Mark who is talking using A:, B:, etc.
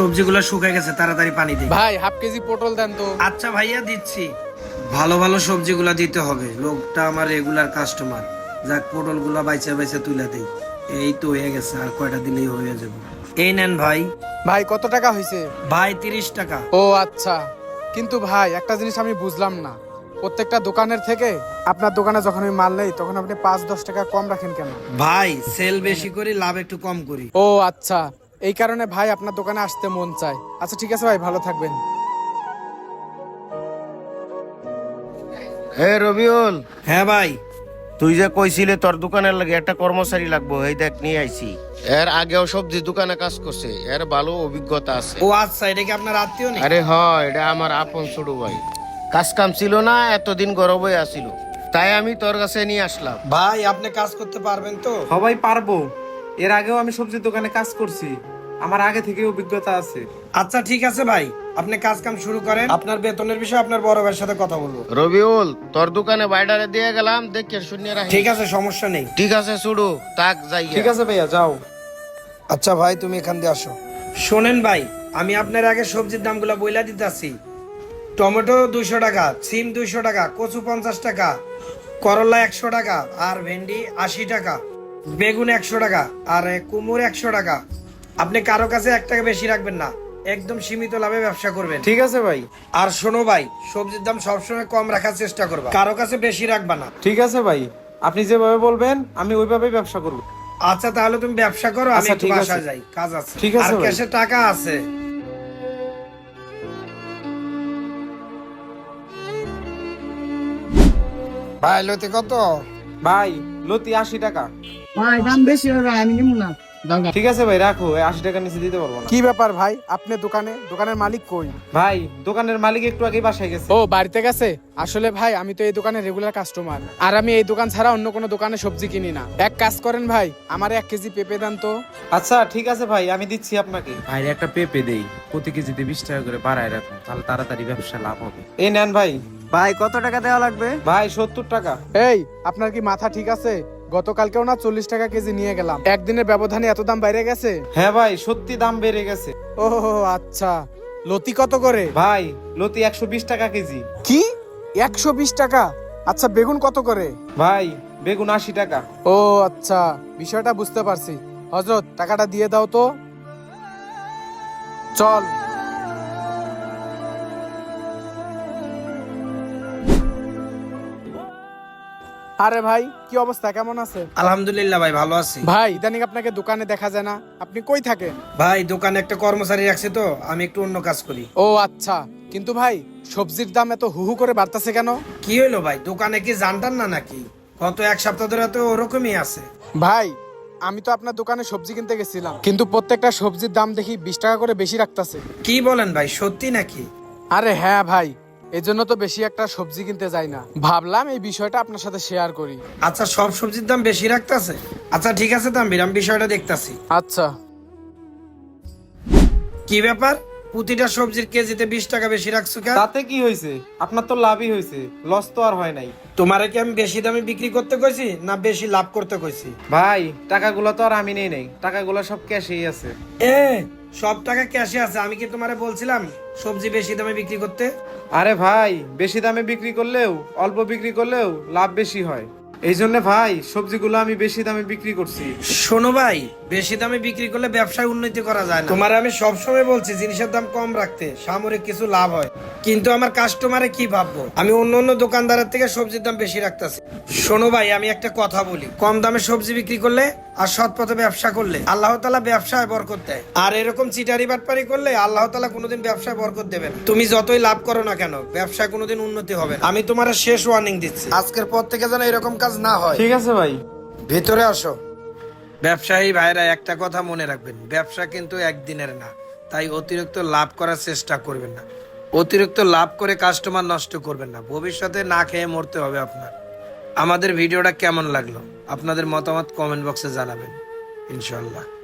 A: সবজিগুলো শুকায় গেছে তাড়াতাড়ি পানি দিই।
B: ভাই হাফ কেজি পটল দেন তো।
A: আচ্ছা ভাইয়া দিচ্ছি। ভালো ভালো সবজিগুলা দিতে হবে। লোকটা আমার রেগুলার কাস্টমার যাক পটলগুলা বাইচে বাইচে তুলে দেই। এই তো হয়ে গেছে আর কয়টা দিলেই হয়ে যাবে। এই নেন ভাই।
B: ভাই কত টাকা হয়েছে
A: ভাই তিরিশ টাকা।
B: ও আচ্ছা। কিন্তু ভাই একটা জিনিস আমি বুঝলাম না। প্রত্যেকটা দোকানের থেকে আপনার দোকানে যখন আমি মাল নেই তখন আপনি পাঁচ দশ টাকা কম রাখেন কেন?
A: ভাই সেল বেশি করি লাভ একটু কম করি।
B: ও আচ্ছা। এই কারণে ভাই আপনার দোকানে আসতে মন চায়। আচ্ছা ঠিক আছে ভাই ভালো থাকবেন।
C: হে রবিউল।
A: হ্যাঁ ভাই।
C: তুই যে কইছিলে তোর দোকানের লাগে একটা কর্মচারী লাগবো এই দেখ নিয়ে আইছি। এর আগেও সবজি দোকানে কাজ করছে এর ভালো অভিজ্ঞতা আছে।
A: ও আচ্ছা এটা কি আপনার আত্মীয় নেই
C: আরে হ এটা আমার আপন ছোট ভাই। কাজ কাম ছিল না এতদিন গরবই আসিল তাই আমি তোর কাছে নিয়ে আসলাম।
A: ভাই আপনি কাজ করতে পারবেন তো?
D: সবাই পারব। এর আগেও আমি সবজির দোকানে কাজ করছি। আমার আগে থেকে অভিজ্ঞতা আছে।
A: আচ্ছা ঠিক আছে ভাই। আপনি কাজ কাম শুরু করেন। আপনার বেতনের বিষয়ে আপনার বড় ভাইয়ের সাথে কথা বলব।
C: রবিউল তোর দোকানে বাইডারে দিয়ে গেলাম দেখে শূন্য রাখি।
A: ঠিক আছে সমস্যা নেই।
C: ঠিক আছে শুরু তাক যাই
D: ঠিক আছে ভাইয়া যাও।
A: আচ্ছা ভাই তুমি এখান দিয়ে আসো। শোনেন ভাই আমি আপনার আগে সবজির দামগুলো বইলা দিতেছি। টমেটো দুইশো টাকা সিম দুইশো টাকা কচু পঞ্চাশ টাকা করলা একশো টাকা আর ভেন্ডি আশি টাকা। বেগুন একশো টাকা আর কুমড়ো একশো টাকা। আপনি কারও কাছে এক টাকা বেশি রাখবেন না একদম সীমিত লাভে ব্যবসা করবেন।
D: ঠিক আছে ভাই।
A: আর শোনো ভাই সবজির দাম সবসময় কম রাখার চেষ্টা করবা। কারও কাছে বেশি রাখবা না।
D: ঠিক আছে ভাই আপনি যেভাবে বলবেন আমি ওইভাবেই ব্যবসা করব।
A: আচ্ছা তাহলে তুমি ব্যবসা করো আমি
D: আচ্ছা,
A: একটু। বাসায় যাই কাজ আছে।
D: ঠিক আছে
A: আর। ক্যাশে টাকা আছে। ভাই লতি কত?
D: ভাই লতি আশি টাকা।
E: ভাই দাম বেশি হবে আমি নিব না।
D: ঠিক আছে ভাই রাখো আশি টাকা নিচে দিতে পারব না।
B: কি ব্যাপার ভাই? আপনি দোকানে দোকানের মালিক কই?
D: ভাই দোকানের মালিক একটু আগে বাসায় গেছে।
B: ও বাড়িতে গেছে? আসলে ভাই আমি তো এই দোকানের রেগুলার কাস্টমার আর আমি এই দোকান ছাড়া অন্য কোনো দোকানে সবজি কিনি না। এক কাজ করেন ভাই আমার এক কেজি পেঁপে দেন তো।
D: আচ্ছা ঠিক আছে ভাই আমি দিচ্ছি আপনাকে। ভাই একটা পেঁপে দেই। প্রতি কেজিতে বিশ টাকা করে বাড়ায় রাখুন তাহলে তাড়াতাড়ি ব্যবসা লাভ হবে। এই নেন ভাই।
E: ভাই কত টাকা দেওয়া লাগবে?
D: ভাই সত্তর টাকা।
B: এই আপনার কি মাথা ঠিক আছে? গতকালকেও না চল্লিশ টাকা কেজি নিয়ে গেলাম। একদিনের ব্যবধানে এত দাম বাইরে গেছে?
D: হ্যাঁ ভাই সত্যি দাম বেড়ে গেছে।
B: ও আচ্ছা। লতি কত করে?
D: ভাই লতি একশো বিশ টাকা কেজি।
B: কি? একশো বিশ টাকা? আচ্ছা বেগুন কত করে?
D: ভাই বেগুন আশি টাকা।
B: ও আচ্ছা। বিষয়টা বুঝতে পারছি। হজরত টাকাটা দিয়ে দাও তো। চল। আরে ভাই কি অবস্থা? কেমন আছে
A: আলহামদুলিল্লাহ ভাই ভালো আছি।
B: ভাই ইদানিং আপনাকে দোকানে দেখা যায় না। আপনি কই থাকেন?
A: ভাই দোকানে একটা কর্মচারী রাখছে তো আমি একটু অন্য কাজ করি।
B: ও আচ্ছা। কিন্তু ভাই সবজির দাম এত হুহু করে বাড়তাছে কেন?
A: কি হইল ভাই দোকানে কি জানতাম না নাকি? গত এক সপ্তাহ ধরে তো ওরকমই আছে।
B: ভাই আমি তো আপনার দোকানে সবজি কিনতে গেছিলাম। কিন্তু প্রত্যেকটা সবজির দাম দেখি বিশ টাকা করে বেশি রাখতাছে।
A: কি বলেন ভাই সত্যি নাকি?
B: আরে হ্যাঁ ভাই এজন্য তো বেশি একটা সবজি কিনতে যাই না। ভাবলাম এই বিষয়টা আপনার সাথে শেয়ার করি।
A: আচ্ছা সব সবজির দাম বেশি রাখতেছে? আচ্ছা ঠিক আছে দাম বিরাম বিষয়টা দেখতাছি।
B: আচ্ছা।
A: কি ব্যাপার? প্রতিটা সবজির কেজিতে বিশ টাকা বেশি রাখছো কেন?
D: তাতে কি হয়েছে? আপনার তো লাভই হয়েছে। লস তো আর হয় নাই।
A: তোমারে কি আমি বেশি দামে বিক্রি করতে কইছি না বেশি লাভ করতে কইছি?
D: ভাই টাকাগুলো তো আর আমি নেই নাই। টাকাগুলো সব ক্যাশেই আছে।
A: এ সব টাকা ক্যাশে আছে। আমি কি তোমারে বলছিলাম সবজি বেশি দামে বিক্রি করতে?
D: আরে ভাই বেশি দামে বিক্রি করলেও অল্প বিক্রি করলেও লাভ বেশি হয়। এই জন্য ভাই সবজিগুলো আমি বেশি দামে বিক্রি করছি।
A: শোনো ভাই বেশি দামে বিক্রি করলে ব্যবসায় উন্নতি করা যায় না। তোমার আমি সবসময় বলছি জিনিসের দাম কম রাখতে সামরিক কিছু লাভ হয়। কিন্তু আমার কাস্টমারে কি ভাববো? আমি অন্য অন্য দোকানদারের থেকে সবজির দাম বেশি রাখতেছি। শোনো ভাই আমি একটা কথা বলি। কম দামে সবজি বিক্রি করলে আর সৎ পথে ব্যবসা করলে আল্লাহ তালা ব্যবসায় বরকত দেয়। আর এরকম চিটারি বাটপারি করলে আল্লাহ তালা কোনোদিন ব্যবসায় বরকত দেবে না। তুমি যতই লাভ করো না কেন ব্যবসায় কোনোদিন উন্নতি হবে না। আমি তোমার শেষ ওয়ার্নিং দিচ্ছি। আজকের পর থেকে যেন এরকম কাজ না হয়।
D: ঠিক আছে ভাই।
A: ভেতরে আসো। ব্যবসায়ী ভাইরা একটা কথা মনে রাখবেন। ব্যবসা কিন্তু একদিনের না তাই অতিরিক্ত লাভ করার চেষ্টা করবেন না। অতিরিক্ত লাভ করে কাস্টমার নষ্ট করবেন না। ভবিষ্যতে না খেয়ে মরতে হবে আপনার। আমাদের ভিডিওটা কেমন লাগল? আপনাদের মতামত কমেন্ট বক্সে জানাবেন। ইনশাল্লাহ